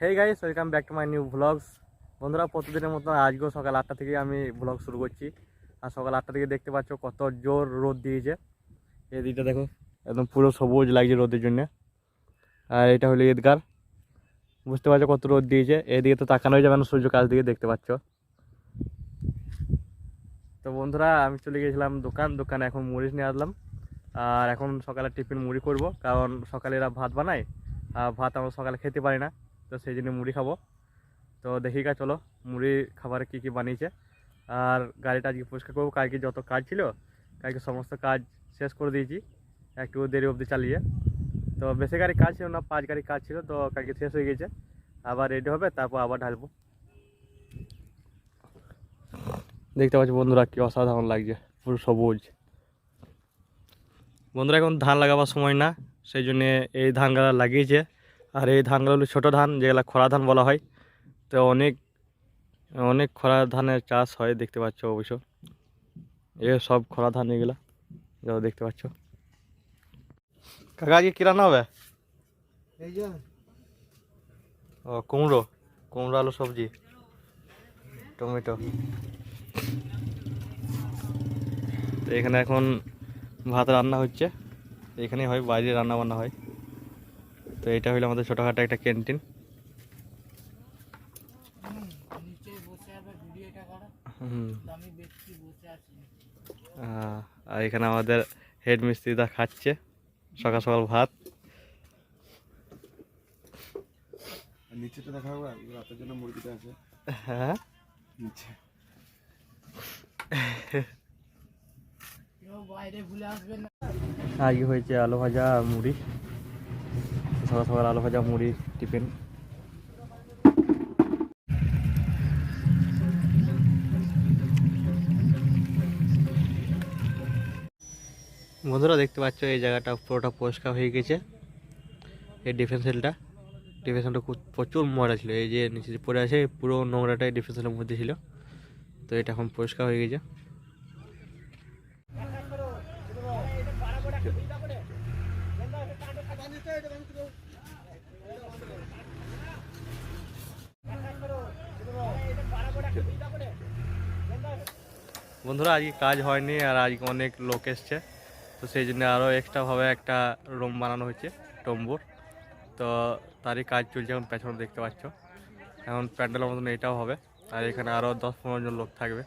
Hey guys welcome back to my new vlogs বন্ধুরা, প্রতিদিনের মতো আজকেও সকাল আটটা থেকে আমি ভ্লগ শুরু করছি। আর সকাল আটটা থেকে দেখতে পাচ্ছ কত জোর রোদ দিয়েছে। এই দিকটা দেখো, একদম পুরো সবুজ লাগছে রোদের জন্য। আর এটা হলো ঈদগার। বুঝতে পারছ কত রোদ দিয়েছে? এদিকে তো তাকানোই যাবে না, সূর্য কাছ দিকে দেখতে পাচ্ছ। তো বন্ধুরা, আমি চলে গিয়েছিলাম দোকান। দোকানে এখন মুড়ি নিয়ে আসলাম। আর এখন সকালে টিফিন মুড়ি করব, কারণ সকালে এরা ভাত বানায়। আর ভাত আমরা সকালে খেতে পারি না। তো সেই জন্য মুড়ি খাব। তো দেখি গা, চলো মুড়ি খাবারে কী কী বানিয়েছে। আর গাড়িটা আজকে পরিষ্কার করব, কালকে যত কাজ ছিল, কালকে সমস্ত কাজ শেষ করে দিয়েছি। একটু দেরি অবধি চালিয়ে। তো বেশি গাড়ি কাজ ছিল না, পাঁচ গাড়ি কাজ ছিল, তো কালকে শেষ হয়ে গেছে। আবার রেডি হবে, তারপর আবার ঢালবো। দেখতে পাচ্ছি বন্ধুরা, কি অসাধারণ লাগছে, পুরো সবুজ। বন্ধুরা, এখন ধান লাগাবার সময় না, সেই জন্যে এই ধানগুলো লাগিয়েছে। আর এই ধানগুলো হলো ছোটো ধান যেগুলো খরা ধান বলা হয়। তো অনেক অনেক খরা ধানের চাষ হয় দেখতে পাচ্ছ অবশ্য। এ সব খরা ধান এগুলা যা দেখতে পাচ্ছ। কাকা আজকে কী রান্না হবে? এই যে। ও কুমড়ো কুমড়ো আলু সবজি টমেটো। তো এখানে এখন ভাত রান্না হচ্ছে। এখানে হয় বাইরে রান্না বান্না হয়। তো এটা হলো আমাদের ছোটোখাটো একটা ক্যান্টিন নিচে বসে আবার ভিডিওটা করা হুম। আমি ব্যক্তি বসে আছি আহ, আর এখানে আমাদের হেড মিস্ত্রিদা খাচ্ছে সকাল সকাল ভাত। আর নিচেটা দেখা হবে রাতের জন্য মুরগিটা আছে। হ্যাঁ? নিচে। কেউ বাইরে ভুলে আসবেন না। আজকে হয়েছে আলু ভাজা আর মুড়ি। সকাল সকাল আলু ভাজা, মুড়ি, টিফিন। বন্ধুরা, দেখতে পাচ্ছ এই জায়গাটা পুরোটা পরিষ্কার হয়ে গেছে। এই ডিফেন্স সেলটা ডিফেন্স সেলটা খুব প্রচুর ময়লা ছিল। এই যে নিচে যে পড়ে আছে পুরো নোংরাটাই ডিফেন্স সেলের মধ্যে ছিল। তো এটা এখন পরিষ্কার হয়ে গেছে। বন্ধুরা, আজকে কাজ হয়নি আর আজকে অনেক লোক এসছে। তো সেই জন্য আরও এক্সট্রাভাবে একটা রুম বানানো হয়েছে টম্বুর তো তারই কাজ চলছে এখন, পেছনে দেখতে পাচ্ছ। এখন প্যান্ডেলের মতন এটাও হবে। আর এখানে আরও দশ পনেরো জন লোক থাকবে।